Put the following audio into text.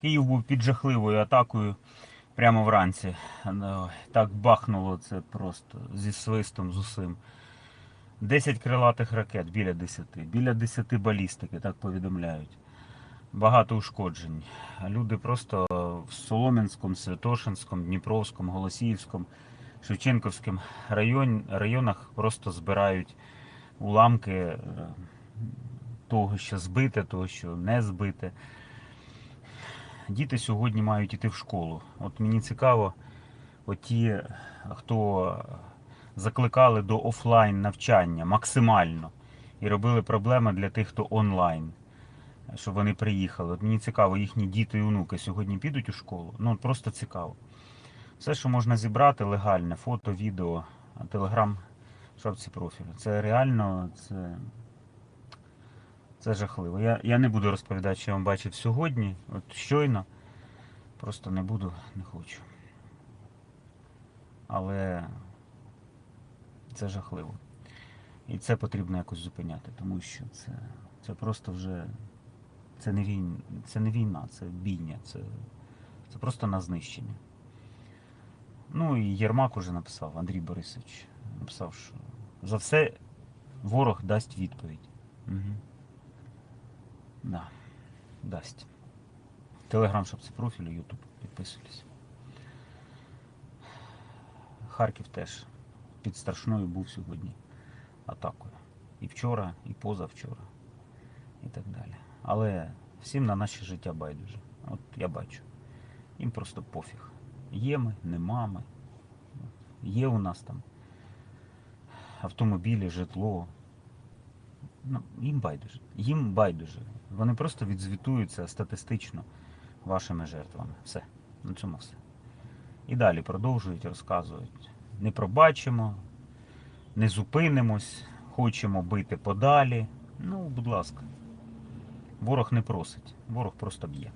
Київ був під жахливою атакою прямо вранці. Ну, Так бахнуло це просто зі свистом, з усім. 10 крилатих ракет біля 10. Біля 10 балістики, так повідомляють. Багато ушкоджень. Люди просто в Солом'янському, Святошинському, Дніпровському, Голосіївському, Шевченківському район, районах просто збирають уламки е, того, що збите, того, що не збите. Діти сьогодні мають іти в школу. От мені цікаво, от ті, хто закликали до офлайн навчання максимально і робили проблеми для тих, хто онлайн, щоб вони приїхали. От мені цікаво, їхні діти і онуки сьогодні підуть у школу. Ну просто цікаво. Все, що можна зібрати легальне, фото, відео, телеграм, шапці профілю. Це реально, це, це жахливо. Я, я не буду розповідати, що я вам бачив сьогодні, от щойно. Просто не буду, не хочу. Але це жахливо. І це потрібно якось зупиняти, тому що це, це просто вже це не, війна, це не війна, це бійня, це, це просто на знищення. Ну і Єрмак уже написав, Андрій Борисович написав, що за все ворог дасть відповідь. Угу. Да, дасть. Телеграм, шапці профілю, Ютуб. Підписуйтесь. Харків теж під страшною був сьогодні атакою. І вчора, і позавчора, і так далі. Але всім на наше життя байдуже. От я бачу. Їм просто пофіг. Є ми, нема ми. Є у нас там автомобілі, житло. Ну, їм байдуже. Їм байдуже. Вони просто відзвітуються статистично вашими жертвами. Все. На цьому все. І далі продовжують, розказують. Не пробачимо, не зупинимось, хочемо бити подалі. Ну, будь ласка. Ворог не просить, ворог просто б'є.